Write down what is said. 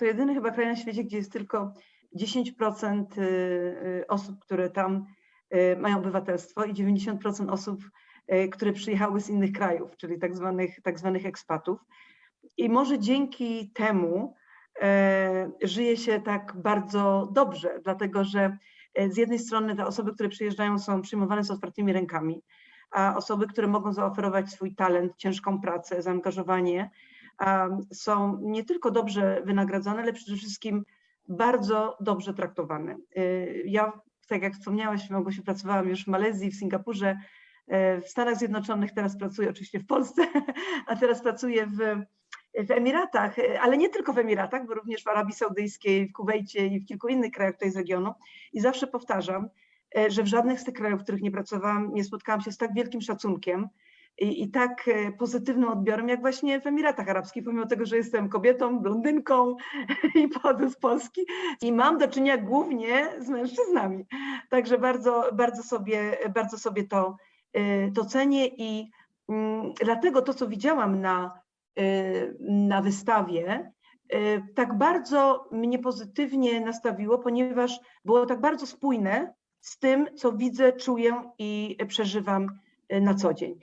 to jedyny chyba kraj na świecie, gdzie jest tylko 10% y, y, osób, które tam y, mają obywatelstwo i 90% osób, które przyjechały z innych krajów, czyli tak zwanych, tak zwanych ekspatów. I może dzięki temu żyje się tak bardzo dobrze, dlatego że z jednej strony te osoby, które przyjeżdżają, są przyjmowane z otwartymi rękami, a osoby, które mogą zaoferować swój talent, ciężką pracę, zaangażowanie, są nie tylko dobrze wynagradzane, ale przede wszystkim bardzo dobrze traktowane. Y, Ja, tak jak wspomniałaś, Małgosiu, pracowałam już w Malezji, w Singapurze, e, w Stanach Zjednoczonych, teraz pracuję oczywiście w Polsce, a teraz pracuję w, w Emiratach, e, ale nie tylko w Emiratach, bo również w Arabii Saudyjskiej, w Kuwejcie i w kilku innych krajach tutaj z regionu. I zawsze powtarzam, że w żadnych z tych krajów, w których nie pracowałam, nie spotkałam się z tak wielkim szacunkiem i, i tak e, pozytywnym odbiorem, jak właśnie w Emiratach Arabskich, pomimo tego, że jestem kobietą, blondynką i pochodzę z Polski i mam do czynienia głównie z mężczyznami. Także bardzo, bardzo, sobie, bardzo sobie to, e, to cenię i mm, dlatego to, co widziałam na, e, na wystawie, tak bardzo mnie pozytywnie nastawiło, ponieważ było tak bardzo spójne z tym, co widzę, czuję i przeżywam na co dzień.